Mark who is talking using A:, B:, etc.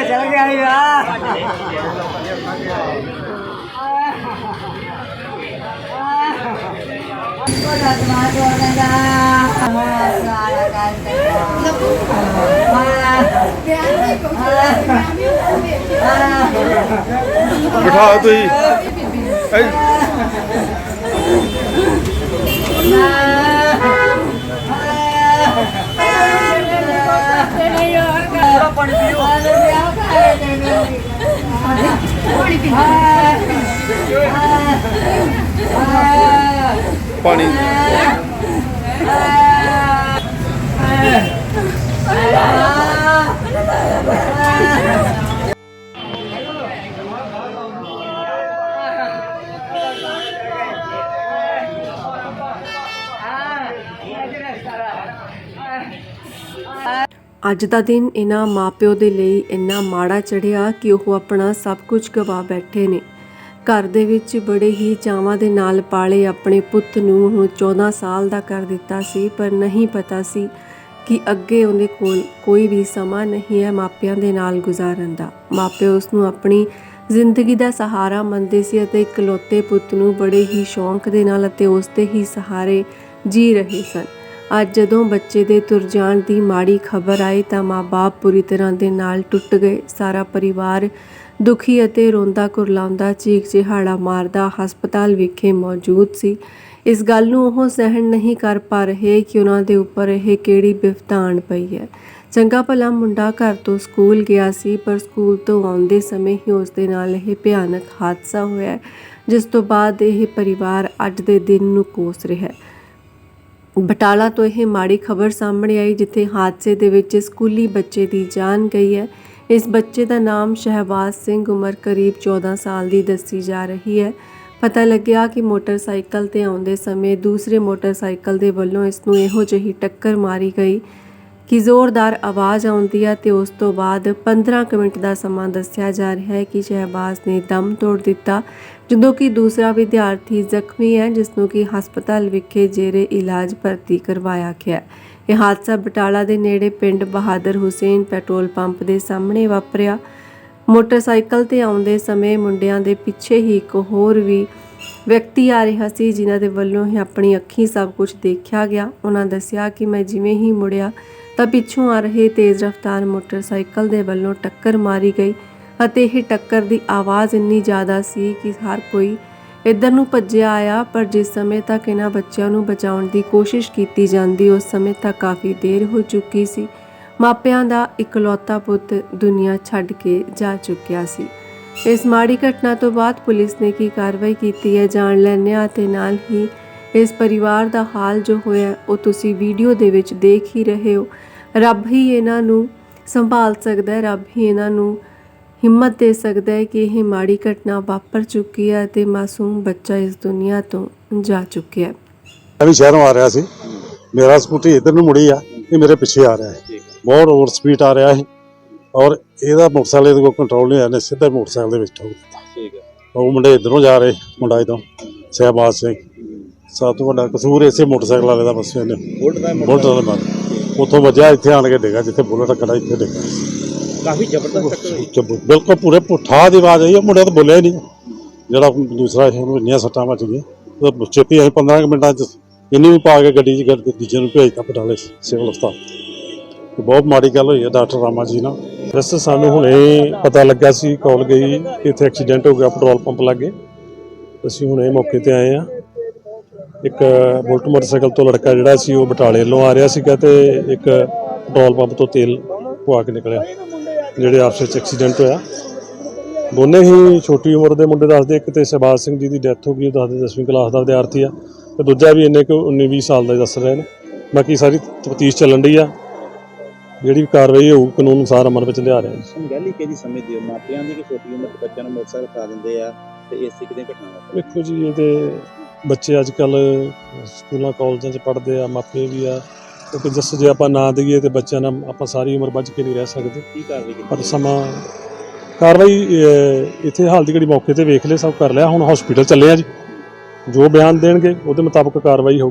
A: ਚਲ ਗਿਆ ਯਾਰ
B: ਬਿਠਾਓ ਤੁਸੀਂ ਐ ਪਾਣੀ।
C: ਅੱਜ ਦਾ ਦਿਨ ਇਹਨਾਂ ਮਾਪਿਓ ਦੇ ਲਈ ਇੰਨਾ ਮਾੜਾ ਚੜਿਆ ਕਿ ਉਹ ਆਪਣਾ ਸਭ ਕੁਝ ਗਵਾ ਬੈਠੇ ਨੇ। ਘਰ ਦੇ ਵਿੱਚ ਬੜੇ ਹੀ ਚਾਵਾਂ ਦੇ ਨਾਲ ਪਾਲੇ ਆਪਣੇ ਪੁੱਤ ਨੂੰ ਹੁਣ 14 ਸਾਲ ਦਾ ਕਰ ਦਿੱਤਾ ਸੀ, ਪਰ ਨਹੀਂ ਪਤਾ ਸੀ ਕਿ ਅੱਗੇ ਉਹਦੇ ਕੋਲ ਕੋਈ ਵੀ ਸਮਾਂ ਨਹੀਂ ਹੈ ਮਾਪਿਆਂ ਦੇ ਨਾਲ ਗੁਜ਼ਾਰਨ ਦਾ। ਮਾਪੇ ਉਸ ਨੂੰ ਆਪਣੀ ਜ਼ਿੰਦਗੀ ਦਾ ਸਹਾਰਾ ਮੰਨਦੇ ਸੀ ਅਤੇ ਇਕਲੌਤੇ ਪੁੱਤ ਨੂੰ ਬੜੇ ਹੀ ਸ਼ੌਂਕ ਦੇ ਨਾਲ ਅਤੇ ਉਸ ਦੇ ਹੀ ਸਹਾਰੇ ਜੀ ਰਹੇ ਸਨ। ਅੱਜ ਜਦੋਂ ਬੱਚੇ ਦੇ ਤੁਰ ਜਾਣ ਦੀ ਮਾੜੀ ਖਬਰ ਆਈ ਤਾਂ ਮਾਂ-ਬਾਪ ਪੂਰੀ ਤਰ੍ਹਾਂ ਦੇ ਨਾਲ ਟੁੱਟ ਗਏ। ਸਾਰਾ ਪਰਿਵਾਰ ਦੁਖੀ ਅਤੇ ਰੋਂਦਾ ਕੁਰਲਾਉਂਦਾ ਚੀਖ ਚਿਹਾੜਾ ਮਾਰਦਾ ਹਸਪਤਾਲ ਵਿਖੇ ਮੌਜੂਦ ਸੀ। ਇਸ ਗੱਲ ਨੂੰ ਉਹ ਸਹਿਣ ਨਹੀਂ ਕਰ ਪਾ ਰਹੇ ਕਿ ਉਹਨਾਂ ਦੇ ਉੱਪਰ ਇਹ ਕਿਹੜੀ ਬਿਪਤਾ ਪਈ ਹੈ। ਚੰਗਾ ਭਲਾ ਮੁੰਡਾ ਘਰ ਤੋਂ ਸਕੂਲ ਗਿਆ ਸੀ, ਪਰ ਸਕੂਲ ਤੋਂ ਆਉਂਦੇ ਸਮੇਂ ਹੀ ਉਸ ਦੇ ਨਾਲ ਇਹ ਭਿਆਨਕ ਹਾਦਸਾ ਹੋਇਆ, ਜਿਸ ਤੋਂ ਬਾਅਦ ਇਹ ਪਰਿਵਾਰ ਅੱਜ ਦੇ ਦਿਨ ਨੂੰ ਕੋਸ ਰਿਹਾ ਹੈ। ਬਟਾਲਾ ਤੋਂ ਇਹ ਮਾੜੀ ਖਬਰ ਸਾਹਮਣੇ ਆਈ, ਜਿੱਥੇ ਹਾਦਸੇ ਦੇ ਵਿੱਚ ਸਕੂਲੀ ਬੱਚੇ ਦੀ ਜਾਨ ਗਈ ਹੈ। ਇਸ ਬੱਚੇ ਦਾ ਨਾਮ ਸ਼ਹਿਬਾਜ਼ ਸਿੰਘ, ਉਮਰ ਕਰੀਬ 14 ਸਾਲ ਦੀ ਦੱਸੀ ਜਾ ਰਹੀ ਹੈ। ਪਤਾ ਲੱਗਿਆ ਕਿ ਮੋਟਰਸਾਈਕਲ ਤੇ ਆਉਂਦੇ ਸਮੇਂ ਦੂਸਰੇ ਮੋਟਰਸਾਈਕਲ ਦੇ ਵੱਲੋਂ ਇਸ ਨੂੰ ਇਹੋ ਜਿਹੀ ਟੱਕਰ ਮਾਰੀ ਗਈ। ਕਿ ਜ਼ੋਰਦਾਰ ਆਵਾਜ਼ ਆਉਂਦੀ ਹੈ ਤੇ ਉਸ ਤੋਂ ਬਾਅਦ 15 ਕੁ ਮਿੰਟ ਦਾ ਸਮਾਂ ਦੱਸਿਆ ਜਾ ਰਿਹਾ ਹੈ ਕਿ ਸ਼ਹਿਬਾਜ਼ ਨੇ ਦਮ ਤੋੜ ਦਿੱਤਾ, ਜਦੋਂ ਕਿ ਦੂਸਰਾ ਵਿਦਿਆਰਥੀ ਜ਼ਖਮੀ ਹੈ ਜਿਸ ਨੂੰ ਕਿ ਹਸਪਤਾਲ ਵਿਖੇ ਜੇਰੇ ਇਲਾਜ ਭਰਤੀ ਕਰਵਾਇਆ ਗਿਆ ਇਹ ਹਾਦਸਾ ਬਟਾਲਾ ਦੇ ਨੇੜੇ ਪਿੰਡ ਬਹਾਦਰ ਹੁਸੈਨ ਪੈਟਰੋਲ ਪੰਪ ਦੇ ਸਾਹਮਣੇ ਵਾਪਰਿਆ। ਮੋਟਰਸਾਈਕਲ ਤੇ ਆਉਂਦੇ ਸਮੇਂ ਮੁੰਡਿਆਂ ਦੇ ਪਿੱਛੇ ਹੀ ਇੱਕ ਹੋਰ ਵੀ ਵਿਅਕਤੀ ਆ ਰਿਹਾ ਸੀ, ਜਿਨ੍ਹਾਂ ਦੇ ਵੱਲੋਂ ਹੀ ਆਪਣੀ ਅੱਖੀਂ ਸਭ ਕੁਝ ਦੇਖਿਆ ਗਿਆ। ਉਹਨਾਂ ਦੱਸਿਆ ਕਿ ਮੈਂ ਜਿਵੇਂ ਹੀ ਮੁੜਿਆ ਤਾਂ ਪਿੱਛੋਂ ਆ ਰਹੇ ਤੇਜ਼ ਰਫ਼ਤਾਰ ਮੋਟਰਸਾਈਕਲ ਦੇ ਵੱਲੋਂ ਟੱਕਰ ਮਾਰੀ ਗਈ ਅਤੇ ਇਹ ਟੱਕਰ ਦੀ ਆਵਾਜ਼ ਇੰਨੀ ਜ਼ਿਆਦਾ ਸੀ ਕਿ ਹਰ ਕੋਈ ਇੱਧਰ ਨੂੰ ਭੱਜਿਆ ਆਇਆ, ਪਰ ਜਿਸ ਸਮੇਂ ਤੱਕ ਇਹਨਾਂ ਬੱਚਿਆਂ ਨੂੰ ਬਚਾਉਣ ਦੀ ਕੋਸ਼ਿਸ਼ ਕੀਤੀ ਜਾਂਦੀ, ਉਸ ਸਮੇਂ ਤੱਕ ਕਾਫੀ ਦੇਰ ਹੋ ਚੁੱਕੀ ਸੀ। ਮਾਪਿਆਂ ਦਾ ਇਕਲੌਤਾ ਪੁੱਤ ਦੁਨੀਆ ਛੱਡ ਕੇ ਜਾ ਚੁੱਕਿਆ ਸੀ। ਇਸ ਮਾੜੀ ਘਟਨਾ ਤੋਂ ਬਾਅਦ ਪੁਲਿਸ ਨੇ ਕੀ ਕਾਰਵਾਈ ਕੀਤੀ ਹੈ ਜਾਣ ਲੈਂਦੇ ਹਾਂ ਤੇ ਨਾਲ ਹੀ ਇਸ ਪਰਿਵਾਰ ਦਾ ਹਾਲ ਜੋ ਹੋਇਆ ਉਹ ਤੁਸੀਂ ਵੀਡੀਓ ਦੇ ਵਿੱਚ ਦੇਖ ਹੀ ਰਹੇ ਹੋ। ਰੱਬ ਹੀ ਇਹਨਾਂ ਨੂੰ ਸੰਭਾਲ ਸਕਦਾ ਹੈ ਰੱਬ ਹੀ ਇਹਨਾਂ ਨੂੰ ਹਿੰਮਤ ਦੇ ਸਕਦਾ ਹੈ ਕਿ ਇਹ ਮਾੜੀ ਘਟਨਾ ਵਾਪਰ ਚੁੱਕੀ ਹੈ ਤੇ ਮਾਸੂਮ ਬੱਚਾ ਇਸ ਦੁਨੀਆ ਤੋਂ ਜਾ ਚੁੱਕਿਆ ਹੈ।
D: ਮੈਂ ਵੀ ਸ਼ਹਿਰੋਂ ਆ ਰਿਹਾ ਸੀ। ਮੇਰਾ ਸਕੂਟੀ ਇੱਧਰ ਨੂੰ ਮੁੜੀ ਆ ਇਹ ਮੇਰੇ ਪਿੱਛੇ ਆ ਰਿਹਾ ਹੈ। ਬਹੁਤ ਓਵਰ ਸਪੀਡ ਆ ਰਿਹਾ ਹੈ ਔਰ ਇਹਦਾ ਮੋਟਰਸਾਈਕਲ ਇਹਦੇ ਕੋਲ ਕੰਟਰੋਲ ਨਹੀਂ ਹੋਇਆ ਨੇ ਸਿੱਧਾ ਮੋਟਰਸਾਈਕਲ ਦੇ ਵਿੱਚ ਠੋਕ ਦਿੱਤਾ।
B: ਠੀਕ ਹੈ।
D: ਉਹ ਮੁੰਡੇ ਇੱਧਰੋਂ ਜਾ ਰਹੇ ਮੁੰਡਾ ਇਦੋਂ ਸਹਿਬਾਜ਼ ਸਿੰਘ। ਸਭ ਤੋਂ ਵੱਡਾ ਕਸੂਰ ਇਸੇ ਮੋਟਰਸਾਈਕਲ ਵਾਲੇ ਦਾ ਬਸ ਇਹਨੇ।
B: ਬੁਲਟ ਦਾ
D: ਬੁਲਟ ਮਾਰ ਉੱਥੋਂ ਵੱਜਿਆ ਇੱਥੇ ਆਣ ਕੇ ਡਿੱਗਾ ਜਿੱਥੇ ਬੁਲਟ ਖੜਾ ਇੱਥੇ ਡਿੱਗਾ।
B: ਕਾਫੀ ਜ਼ਬਰਦਸਤ
D: ਚੁੱਪ ਬਿਲਕੁਲ ਪੂਰੇ ਪੁੱਠਾ ਦੀ ਆਵਾਜ਼ ਆਈ ਉਹ ਮੁੰਡਾ ਤਾਂ ਬੋਲਿਆ ਹੀ ਨਹੀਂ। ਜਿਹੜਾ ਦੂਸਰਾ ਸੀ, ਉਹਨੂੰ ਇੰਨੀਆਂ ਸੱਟਾਂ ਵੱਜ ਗਈਆਂ ਉਹ ਛੇਤੀ ਆਈ 15 ਕੁ ਮਿੰਟਾਂ ਚ ਇਹਨੂੰ ਵੀ ਪਾ ਕੇ ਗੱਡੀ 'ਚ ਗੱਡੀ ਦੂਜੇ ਨੂੰ ਭੇਜਤਾ ਬਟਾਲੇ ਸਿਵਲ ਹਸਪਤਾਲ। ਤੇ ਬਹੁਤ ਮਾੜੀ ਗੱਲ ਹੋਈ ਹੈ ਡਾਕਟਰ ਰਾਮਾ ਜੀ ਨਾਲ।
E: ਬਸ ਸਾਨੂੰ ਹੁਣੇ ਪਤਾ ਲੱਗਾ ਸੀ ਕਾਲ ਗਈ ਕਿ ਇੱਥੇ ਐਕਸੀਡੈਂਟ ਹੋ ਗਿਆ ਪੈਟਰੋਲ ਪੰਪ ਲਾਗੇ। ਅਸੀਂ ਹੁਣੇ ਮੌਕੇ ਤੇ ਆਏ ਆ ਇੱਕ ਬੁਲਟ ਮੋਟਰਸਾਈਕਲ ਤੋਂ ਲੜਕਾ ਜਿਹੜਾ ਸੀ ਉਹ ਬਟਾਲੇ ਵੱਲੋਂ ਆ ਰਿਹਾ ਸੀਗਾ ਤੇ ਇੱਕ ਪੈਟਰੋਲ ਪੰਪ ਤੋਂ ਤੇਲ ਪਵਾ ਕੇ ਨਿਕਲਿਆ ਜਿਹੜੇ ਆਪਸ ਵਿੱਚ ਐਕਸੀਡੈਂਟ ਹੋਇਆ। ਦੋਨੇ ਹੀ ਛੋਟੀ ਉਮਰ ਦੇ ਮੁੰਡੇ ਦੱਸਦੇ ਇੱਕ ਤੇ ਸ਼ਹਬਾਜ਼ ਸਿੰਘ ਜੀ ਦੀ ਡੈਥ ਹੋ ਗਈ ਉਹ ਦੱਸਦੇ 10ਵੀਂ ਕਲਾਸ ਦਾ ਵਿਦਿਆਰਥੀ ਆ ਤੇ ਦੂਜਾ ਵੀ ਇੰਨੇ ਕੁ 19 20 ਸਾਲ ਦਾ ਦੱਸ ਰਹੇ ਨੇ। ਬਾਕੀ ਸਾਰੀ ਤਫਤੀਸ਼ ਚੱਲਣ ਡਈ ਆ ਜਿਹੜੀ ਵੀ ਕਾਰਵਾਈ ਹੋਊ ਕਾਨੂੰਨ ਅਨੁਸਾਰ ਅਮਲ ਵਿੱਚ ਲਿਆ ਰਹੇ ਹਾਂ
B: ਗੱਲ ਹੀ ਕਿਹਦੀ ਸਮਝਦੇ ਹੋ ਮਾਪਿਆਂ ਦੀ ਕਿ ਛੋਟੀ ਉਮਰ ਦੇ ਬੱਚਿਆਂ ਨੂੰ ਮੋਟਰਸਾਈਕਲ ਖਾ ਦਿੰਦੇ ਆ ਤੇ ਇਸ ਸਿੱਖ ਦੀਆਂ ਘਟਨਾਵਾਂ
E: ਵੇਖੋ ਜੀ ਇਹ ਤੇ ਬੱਚੇ ਅੱਜ ਕੱਲ ਸਕੂਲਾਂ ਕਾਲਜਾਂ 'ਚ ਪੜ੍ਹਦੇ ਆ ਮਾਪੇ ਵੀ ਆ। ਕਿਉਂਕਿ ਜਿਸ ਜੇ ਆਪਾਂ ਨਾ ਦਈਏ ਤੇ ਬੱਚਿਆਂ ਨਾਲ ਆਪਾਂ ਸਾਰੀ ਉਮਰ ਬਚ ਕੇ ਨਹੀਂ ਰਹਿ ਸਕਦੇ।
B: ਕੀ ਕਾਰਵਾਈ ਕੀਤੀ
E: ਪਰ ਸਮਾਂ ਕਾਰਵਾਈ ਇੱਥੇ ਹਾਲ ਦੀ ਘੜੀ ਮੌਕੇ ਤੇ ਵੇਖ ਲਏ ਸਭ ਕਰ ਲਿਆ। ਹੁਣ ਹਸਪੀਟਲ ਚੱਲੇ ਆ ਜੀ। ਜੋ ਬਿਆਨ ਦੇਣਗੇ ਉਹਦੇ ਮੁਤਾਬਕ ਕਾਰਵਾਈ ਹੋਊ।